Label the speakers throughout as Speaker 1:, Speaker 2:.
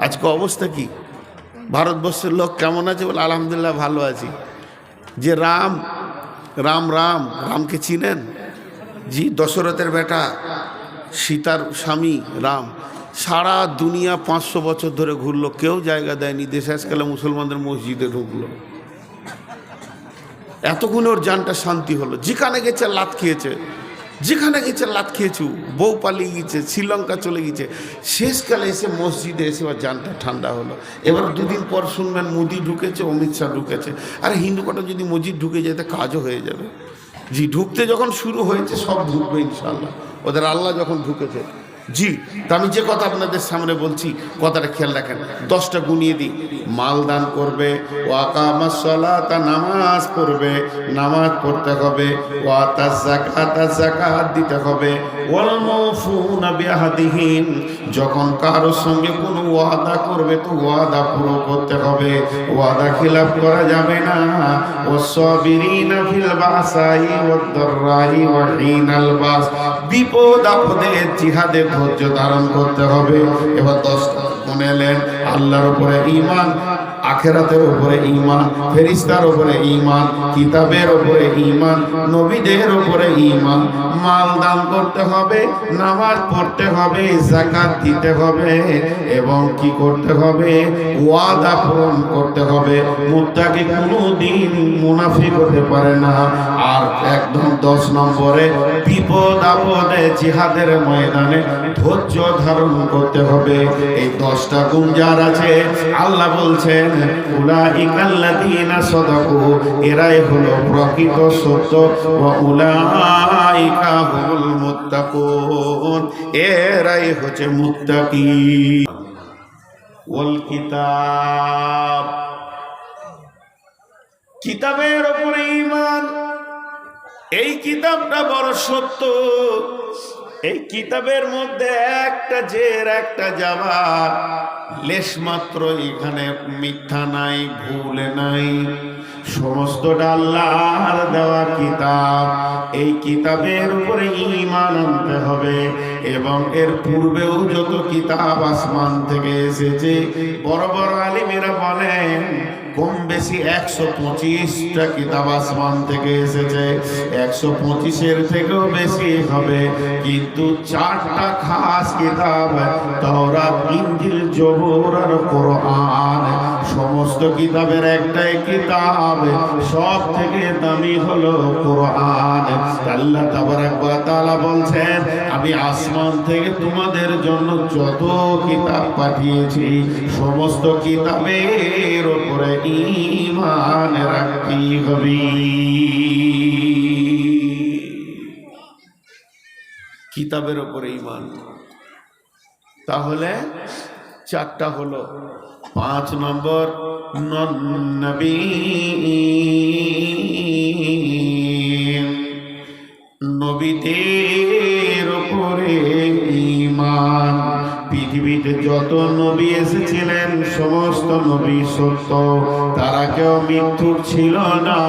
Speaker 1: আজকে অবস্থা কি? ভারতবর্ষের লোক কেমন আছে বলে আলহামদুলিল্লাহ ভালো আছি। যে রাম রাম রাম, রামকে চিনেন? জি, দশরথের বেটা, সীতার স্বামী রাম। সারা দুনিয়া পাঁচশো বছর ধরে ঘুরলো, কেউ জায়গা দেয়নি। দেশে আজকালে মুসলমানদের মসজিদে ঢুকলো। এতক্ষণে ওর জানটা শান্তি হলো। যেখানে গেছে লাত খেয়েছে। যেখানে গেছে লাত খেয়েছু, বউ পালিয়ে গেছে, শ্রীলঙ্কা চলে গেছে, শেষকালে এসে মসজিদে এসে বা জানটা ঠান্ডা হলো। এবার দুদিন পর শুনবেন মোদি ঢুকেছে, অমিত শাহ ঢুকেছে। আর হিন্দু কটা যদি মসজিদ ঢুকে যেতে কাজও হয়ে যাবে। জি, ঢুকতে যখন শুরু হয়েছে, সব ঢুকবে ইনশাল্লাহ ওদের আল্লাহ যখন ঢুকেছে জি, তা আমি যে কথা আপনাদের সামনে বলছি, কথাটা খেয়াল রাখেন। দশটা গুনিয়ে দিই। মাল দান করবে তা নামাজ পড়বে, নামাজ পড়তে হবে, ওয়া তাজ জাকাত জাকাত দিতে হবে। যখন কারোর সঙ্গে কোনো ওয়াদা করবে তো ওয়াদা পুরো করতে হবে। ওয়াদা খিলাফ করা যাবে না। ওয়াসসাবিরিনা ফিল বাসাই ওয়াদ-দাররাই ওয়া বাস। বিপদ আপদে জিহাদে ধৈর্য ধারণ করতে হবে। এবার দশটা শুনেলেন আল্লাহর উপরে ঈমান আখেরাতের উপরে ইমান ফেরিস্তার উপরে ইমান কিতাবের উপরে ঈমান, নবীদের উপরে ঈমান। মাল দান করতে হবে, নামাজ পড়তে হবে জাকাত দিতে হবে এবং কি করতে হবে? ওয়াদা পূরণ করতে হবে। মুত্তাকি কোনোদিন মুনাফিক হতে পারে না। আর একদম দশ নম্বরে, বিপদ আপদে জিহাদের ময়দানে ধৈর্য ধারণ করতে হবে। এই দশটা গুণ যার আছে, আল্লাহ বলছেন এরাই হলো প্রকৃত সত্য এরাই হচ্ছে কিতাব। কিতাবের উপরে ঈমান, এই কিতাবটা বড় সত্য। এই কিতাবের মধ্যে একটা জের, একটা যাবা লেশ মাত্র এখানে মিথ্যা নাই, ভুল নাই। সমস্তটা আল্লাহর দেওয়া কিতাব। এই কিতাবের উপরে ঈমান আনতে হবে এবং এর পূর্বেও যত কিতাব আসমান থেকে এসেছে, বড় বড় আলিমেরা বলেন, কম বেশি একশো পঁচিশটা কিতাব আসমান থেকে এসেছে। একশো পঁচিশের থেকেও বেশি হবে, কিন্তু চারটা খাস কিতাব, তাওরাত ইঞ্জিল কোরআন। সমস্ত কিতাবের একটাই কিতাব সব থেকে দামি হলো কোরআন। আল্লাহ তাআলা বলছেন, আমি আসমান থেকে তোমাদের জন্য যত কিতাব পাঠিয়েছি, সমস্ত কিতাবের উপরে ঈমান রাখতে হবে। কিতাবের উপরে ঈমান। তাহলে চারটা হলো। পাঁচ নম্বর নবী। নবীদের পৃথিবীতে যত নবী এসেছিলেন, সমস্ত নবী সত্য। তারা কেউ মৃত্যুর ছিল না।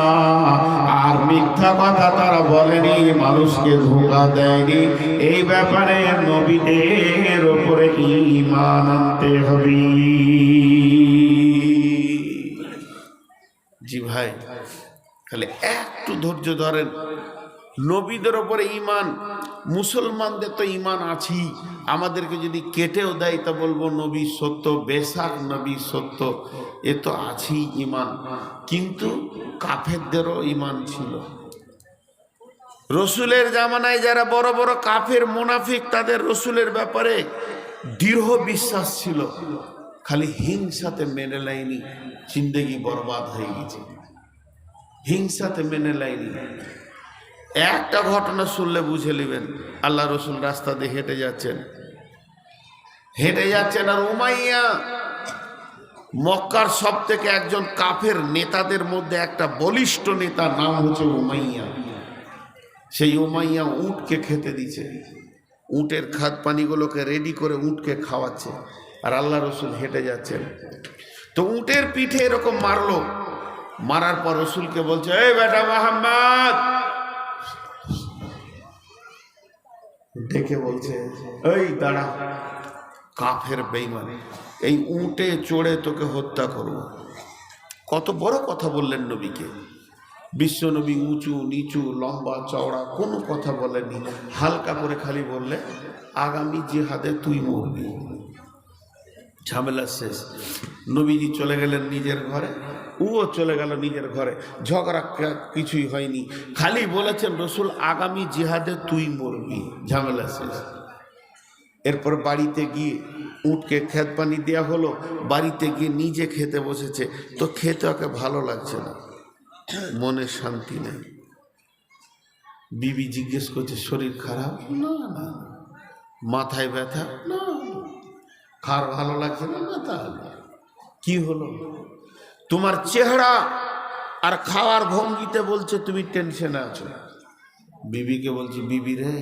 Speaker 1: আর মিথ্যা কথা তারা বলেনি, মানুষকে ধোকা দেয়নি। এই ব্যাপারে নবীদের উপরে ঈমান আনতে হবে। জি ভাই তাহলে একটু ধৈর্য ধরেন। নবীদের ওপরে ইমান মুসলমানদের তো ইমান আছেই। আমাদেরকে যদি কেটেও দেয় তা বলব, নবী সত্য, বেশাক নবী সত্য, এ তো আছেই ইমান কিন্তু কাফেরদেরও ইমান ছিল। রসুলের জামানায় যারা বড় বড় কাফের মুনাফিক, তাদের রসুলের ব্যাপারে দৃঢ় বিশ্বাস ছিল। খালি হিংসাতে মেনে লাইনি জিন্দেগি বরবাদ হয়ে গেছে। হিংসাতে মেনে লাইনি একটা ঘটনা শুনলে বুঝে নেবেন। আল্লাহ রসুল রাস্তা দিয়ে হেঁটে যাচ্ছেন। হেঁটে যাচ্ছেন আর উমাইয়া মক্কার সব থেকে একজন কাফের নেতাদের মধ্যে একটা বলিষ্ঠ নেতা নাম হচ্ছে উমাইয়া। সেই উমাইয়া উটকে খেতে দিচ্ছে। উটের খাদ পানিগুলোকে রেডি করে উটকে খাওয়াচ্ছে। আর আল্লাহ রসুল হেঁটে যাচ্ছেন। তো উটের পিঠে এরকম মারলো। মারার পর রসুলকে বলছে, এই বেটা মোহাম্মদ ডেকে বলছে, এই দাঁড়া। কাফের বেইমান এই উঁটে চড়ে তোকে হত্যা করব। কত বড় কথা বললেন নবীকে। বিশ্বনবী উঁচু, নিচু, লম্বা, চওড়া, কোনো কথা বলেনি হালকা করে খালি বললে আগামী জিহাদে তুই মরবি। ঝামেলা শেষ। নবীজি চলে গেলেন নিজের ঘরে উও চলে গেল নিজের ঘরে। ঝগড়া কিছুই হয়নি। খালি বলেছেন, রসুল, আগামী জিহাদে তুই মরবি। ঝামেলা শেষ। এরপর বাড়িতে গিয়ে উটকে খেত পানি দেওয়া হলো। বাড়িতে গিয়ে নিজে খেতে বসেছে। তো খেতে ওকে ভালো লাগছে না। মনে শান্তি নেই। বিবি জিজ্ঞেস করছে, শরীর খারাপ? না। মাথায় ব্যথা? না খার ভালো লাগছে না? না তাহলে কি হলো? তোমার চেহারা আর খাওয়ার ভঙ্গিতে বলছে তুমি টেনশনে আছো। বিবিকে বলছি, বিবি রে,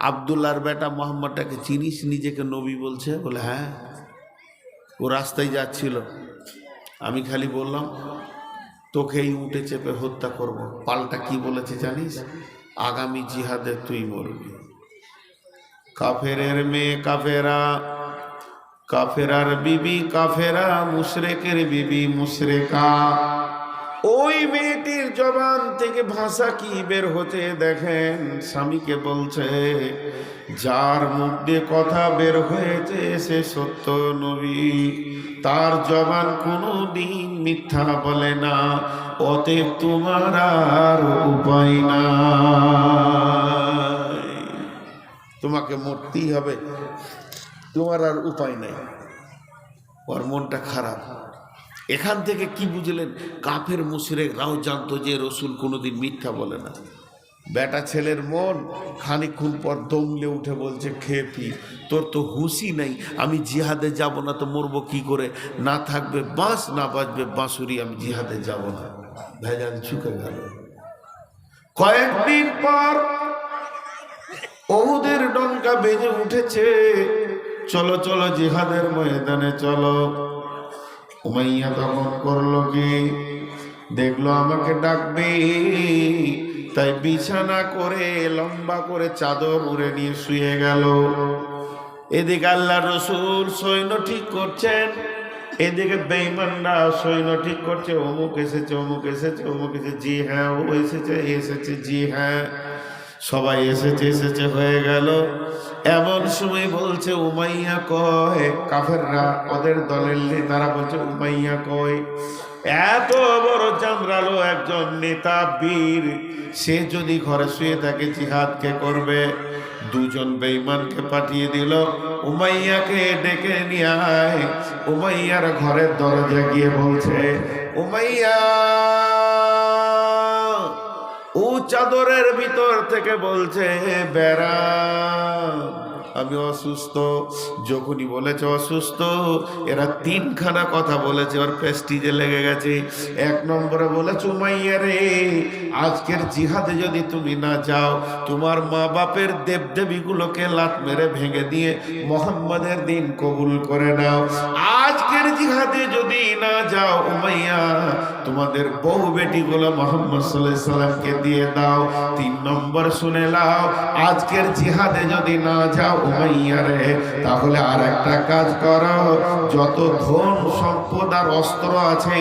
Speaker 1: আবদুল্লাহর বেটা মোহাম্মদটাকে চিনিস? নিজেকে নবী বলছে? বলে হ্যাঁ। ও রাস্তায় যাচ্ছিল। আমি খালি বললাম তোকে এই উঠে চেপে হত্যা করব। পাল্টা কি বলেছে জানিস? আগামী জিহাদে তুই মরবি। কাফেরের মেয়ে কাফেরা কাফেরার বিবি, কাফেরা মুশরেকের বিবি, মুশরেকা। ওই মেয়েটির জবান থেকে ভাষা কি বের হতে দেখেন? স্বামীকে বলছে, যার মুখ দিয়ে কথা বের হয়েছে, সে সত্য নবী। তার জবান কোনো দিন মিথ্যা বলে না, অতএব তোমার আর উপায় না তোমাকে মরতেই হবে। তোমার আর উপায় নাই। ওর মনটা খারাপ। এখান থেকে কি বুঝলেন? কাফের মুশরেকরাও জানতো যে রসুল কোনোদিন মিথ্যা বলে না। বেটা ছেলের মন খানিকক্ষণ পর দমলে উঠে বলছে খেয়ে পি তোর তো হুঁশি নাই। আমি জিহাদে যাব না তো মরবো কি করে? না থাকবে বাঁশ, না বাজবে বাঁশুরি, আমি জিহাদে যাব না। ভেজাল চুকে গেল। কয়েকদিন পর ওহুদের ডঙ্কা বেজে উঠেছে। চলো চলো, জিহাদের ময়দানে চলো। উমাইয়া তখন করল কি? দেখল আমাকে ডাকবে। তাই বিছানা করে, লম্বা করে চাদর উড়ে নিয়ে শুয়ে গেল। এদিকে আল্লাহ রসুল সৈন্য ঠিক করছেন। এদিকে বেইমানরা সৈন্য ঠিক করছে। অমুক এসেছে অমুক এসেছে অমুক এসেছে। জি হ্যাঁ ও এসেছে এসেছে, জি হ্যাঁ। সবাই এসেছে এসেছে, হয়ে গেল। এমন সময় বলছে, উমাইয়া কয়? কাফেররা ওদের দলের নেতারা বলছে, উমাইয়া কয়? এত বড় চামড়ালো একজন নেতা বীর, সে যদি ঘরে শুয়ে থাকে জিহাদকে করবে? দুজন বেঈমানকে পাঠিয়ে দিল। উমাইয়াকে ডেকে নিয়ে আয়। উমাইয়ার ঘরের দরজা গিয়ে বলছে, উমাইয়া! চাদরের ভিতর থেকে বলছে বেড়া, আমি অসুস্থ। যখনই বলেছে অসুস্থ, এরা তিনখানা কথা বলেছে, ওর প্রেস্টিজে লেগে গেছে। এক নম্বরে বলেছে, উমাইয়া রে, আজকের জিহাদে যদি তুমি না যাও, তোমার মা বাপের দেবদেবীগুলোকে লাত মেরে ভেঙে দিয়ে মোহাম্মদের দিন কবুল করে নাও। আজকের জিহাদে যদি না যাও উমাইয়া, তোমাদের বউ বেটিগুলো মোহাম্মদ সাল্লাহ সাল্লামকে দিয়ে দাও। তিন নম্বর শুনে লাও আজকের জিহাদে যদি না যাও উমাইয়া রে, তাহলে আর একটা কাজ করো। যত ধন, সম্পদ আর অস্ত্র আছে,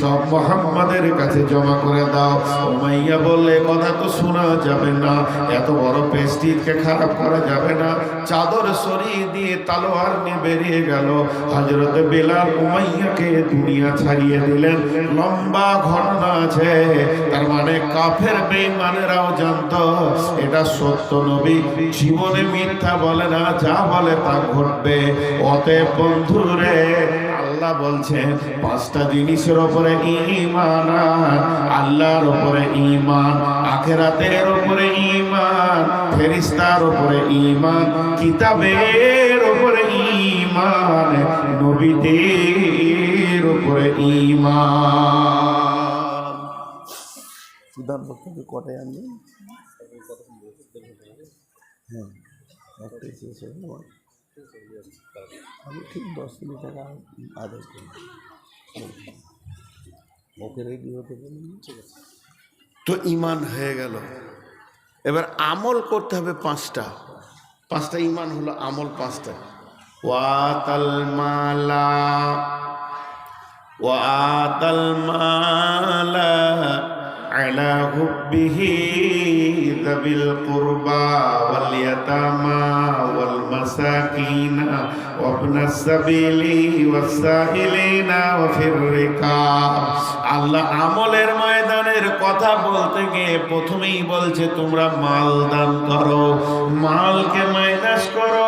Speaker 1: সব মোহাম্মদের কাছে জমা করে দাও। উমাইয়া বললে, কথা তো শোনা যাবে না, এত বড় পেস্টিজকে খারাপ করা যাবে না। চাদর সরিয়ে দিয়ে তালোয়ার নিয়ে বেরিয়ে গেল। হজরত বেলাল উমাইয়াকে দুনিয়া ছাড়িয়ে দিলেন। লম্বা ঘটনা আছে। তার মানে কাফের বেঈমানেরাও জানতো, এটা সত্য নবী। জীবনে মিথ্যা বলে না, যা বলে তা ঘটবে। অতএব বন্ধুরে, আল্লাহ বলছেন, পাঁচটা জিনিসের উপরে ঈমান আন। আল্লাহর উপরে ঈমান, আখেরাতের উপরে ঈমান, ফেরেশতার উপরে ঈমান, কিতাবের উপরে ঈমান। নবীদের উপরে ঈমান। সুধার বক্তব্য কটায় আনবে? হ্যাঁ একটাই শেষ হয়ে গেল। আমি ঠিক দশ মিনিট টাকা আদায় করি ওকে রেডি হতে তো ইমান হয়ে গেল। এবার আমল করতে হবে পাঁচটা। পাঁচটা ইমান হলো আমল পাঁচটা। وآتى المال وآتى المال على حبه ذوي القربى واليتامى والمساكين وابن السبيل والسائلين وفي الركاب আল্লাহ আমলের ময়দানের কথা বলতে গিয়ে প্রথমেই বলছে তোমরা মাল দান করো মালকে মাইনাস করো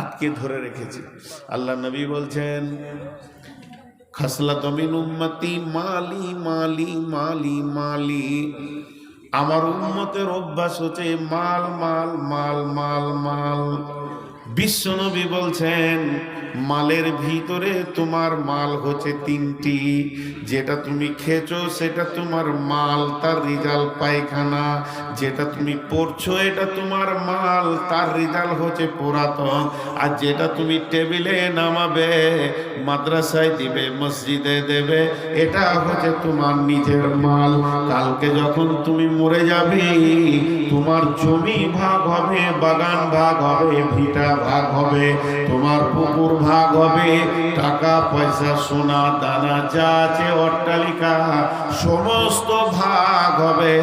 Speaker 1: আটকে ধরে রেখেছে। আল্লাহ নবী বলছেন খাসলা তমিন উম্মতি মালি মালি মালি মালি। আমার উম্মতের অভ্যাস হচ্ছে মাল মাল মাল মাল মাল। বিশ্বনবী বলছেন, মালের ভিতরে তোমার মাল হচ্ছে তিনটি। যেটা তুমি খেছো সেটা তোমার মাল, তার রেজাল্ট পায়খানা। যেটা তুমি পড়ছো, এটা তোমার মাল, তার রেজাল্ট হচ্ছে পুরাতন। আর যেটা তুমি টেবিলে নামাবে, মাদ্রাসায় দিবে, মসজিদে দেবে, এটা হচ্ছে তোমার নিজের মাল। কালকে যখন তুমি মরে যাবে, তোমার জমি ভাগ হবে, বাগান ভাগ হবে, ভিটা ভাগ হবে, তোমার পুকুর ভাগ হবে। টাকা, পয়সা, সোনা, দানা, যা আছে, অট্টালিকা, সমস্ত ভাগ হবে।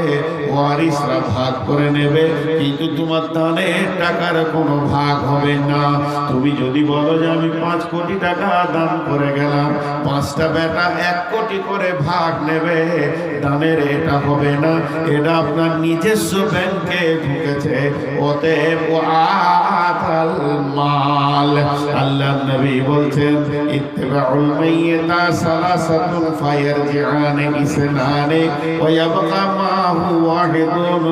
Speaker 1: ওয়ারিসরা ভাগ করে নেবে, কিন্তু তোমার দানের টাকার কোনো ভাগ হবে না। তুমি যদি বলো যে আমি পাঁচ কোটি টাকা দান করে গেলাম, পাঁচটা বেটা এক কোটি করে ভাগ নেবে, দানের এটা হবে না। এটা আপনার নিজস্ব ব্যাংকে ঢুকেছে। অতএব ও আতাল মাল। আল্লাহ নবী বলছেন, ইত্তিবাউল মাইয়িতা সালাসাতুন ফায়ারজিআন ইসনানে ওয়া ইয়াবকা মাহু ওয়াহিদুন।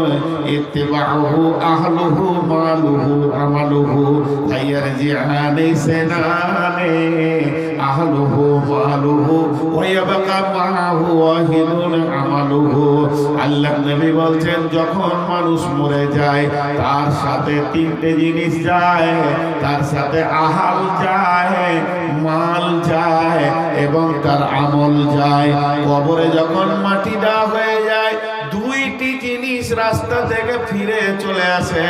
Speaker 1: ইত্তিবাউহু আহলুহু মালুহু আমালুহু ফায়ারজিআন ইসনানে। মালুহু ওয়া ইয়াবকা মাহু ওয়াহিদুন আমালুহু। আল্লাহ নবী বলছেন, যখন মানুষ মরে যায়, তার সাথে তিনটে জিনিস যায়। তার সাথে আহাল যায়, মাল যায় এবং তার আমল যায়। কবরে যখন মাটি দেওয়া হয়ে যায়, দুইটি রাস্তা থেকে ফিরে চলে আসে।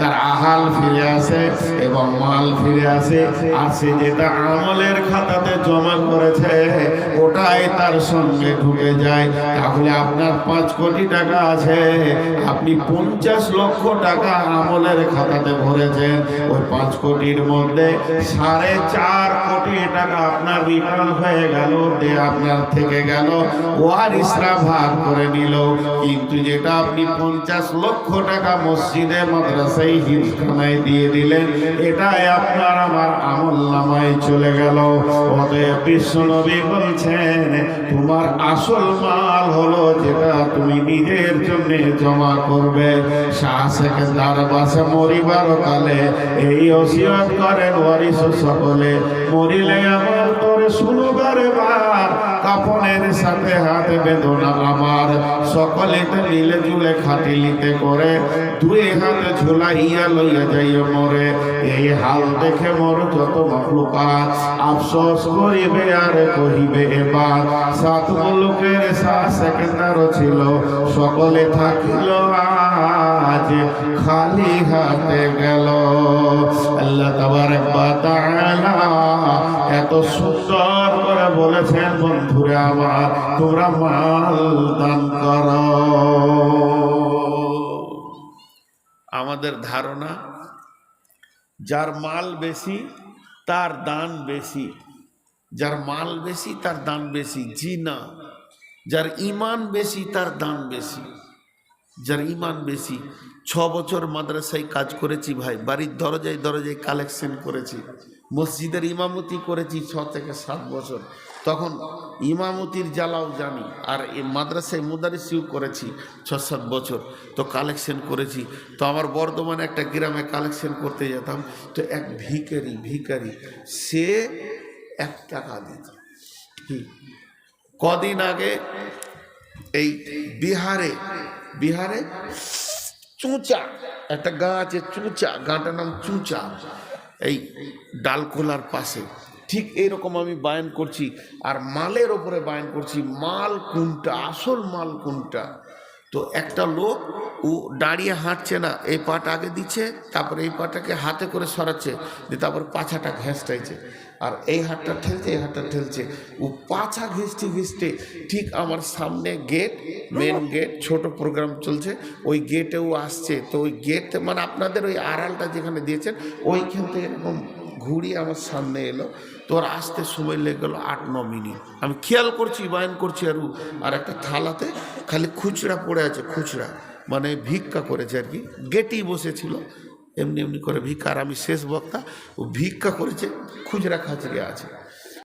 Speaker 1: তার আহাল ফিরে আসে এবং মাল ফিরে আসে। আর সে যেটা আমলের খাতাতে জমা করেছে ওটাই তার সঙ্গে ঢুকে যায়। তাহলে আপনার পাঁচ কোটি টাকা আছে। আপনি পঞ্চাশ লক্ষ টাকা আমলের খাতাতে ভরেছেন। ওই পাঁচ কোটির মধ্যে সাড়ে চার কোটি টাকা আপনার রিটার্ন হয়ে গেল আপনার থেকে গেল। ওয়ারিসরা ভাগ করে নিল। কিন্তু যেটা আপনি পঞ্চাশ লক্ষ টাকা মসজিদে, মাদ্রাসায় হিফখানায় দিয়ে দিলেন, এটাই আপনার আমার আমল নামায় চলে গেল। অতএব বিশ্বনবী বলছেন তোমার আসল মাল হলো যেটা তুমি নিজের জন্য জমা করবে। সেকেন্দার বাসে মরিবার কালে এই ওসিয়ত করেন ওয়ারিস সকলে। মরিলে আমার তোরে শুনবার বার, কাপনের সাথে হাত বেদনা আমার। সকলেতে মিলে জুলে খাটিলিতে করে দুই হাত লইয়া মরে। এই হাল দেখে মোর যত আফসোস করিবে আর কহিবে এবার। সাত সাত সেকেন্ডারও ছিল, সকলে থাকিল আজ, খালি হাতে গেল। আল্লাহ তাআলা এত সুন্দর করে বলেছেন, বন্ধুরে আমার, তোমরা মাল দান কর। আমাদের ধারণা, যার মাল বেশি, তার দান বেশি। যার মাল বেশি, তার দান বেশি। জি না। যার ইমান বেশি, তার দান বেশি। যার ইমান বেশি। ছ বছর মাদ্রাসায় কাজ করেছি ভাই, বাড়ির দরজায় দরজায় কালেকশন করেছি। মসজিদের ইমামতি করেছি ছ থেকে সাত বছর। তখন ইমামতির জ্বালাও জানি, আর এই মাদ্রাসায় মুদারিসিও করেছি ছ সাত বছর। তো কালেকশন করেছি। তো আমার বর্ধমানে একটা গ্রামে কালেকশন করতে যেতাম। তো এক ভিকারি ভিকারি সে এক টাকা দিত কদিন আগে এই বিহারে বিহারে চুঁচা, একটা গা আছে চুঁচা গাঁটার নাম চুঁচা, এই ডালখোলার পাশে। ঠিক এইরকম আমি বায়ান করছি আর মালের ওপরে বায়ান করছি, মাল কোনটা, আসল মাল কোনটা? তো একটা লোক, ও দাঁড়িয়ে হাঁটছে না, এই পাটা আগে দিচ্ছে, তারপরে এই পাটাকে হাতে করে সরাচ্ছে, দিয়ে তারপর পাছাটা ঘেঁষটাইছে। আর এই হাতটা ঠেলছে, এই হাতটা ঠেলছে। ও পাছা ঘেঁষতে ঘেঁষতে ঠিক আমার সামনে গেট মেন গেট ছোট প্রোগ্রাম চলছে। ওই গেটেও আসছে। তো ওই গেট মানে আপনাদের ওই আড়ালটা যেখানে দিয়েছেন, ওইখান থেকে এরকম ঘুরিয়ে আমার সামনে এলো। তোর আসতে সময় লেগে গেলো আট, ন মিনিট। আমি খেয়াল করছি, বায়ন করছি আর আর একটা থালাতে খালি খুচরা পড়ে আছে, খুচরা। মানে ভিক্ষা করেছে আর কি। গেটেই বসেছিল। এমনি এমনি করে ভিক্ষা আর আমি শেষ বক্তা ও ভিক্ষা করেছে খুচরা খাচরে আছে।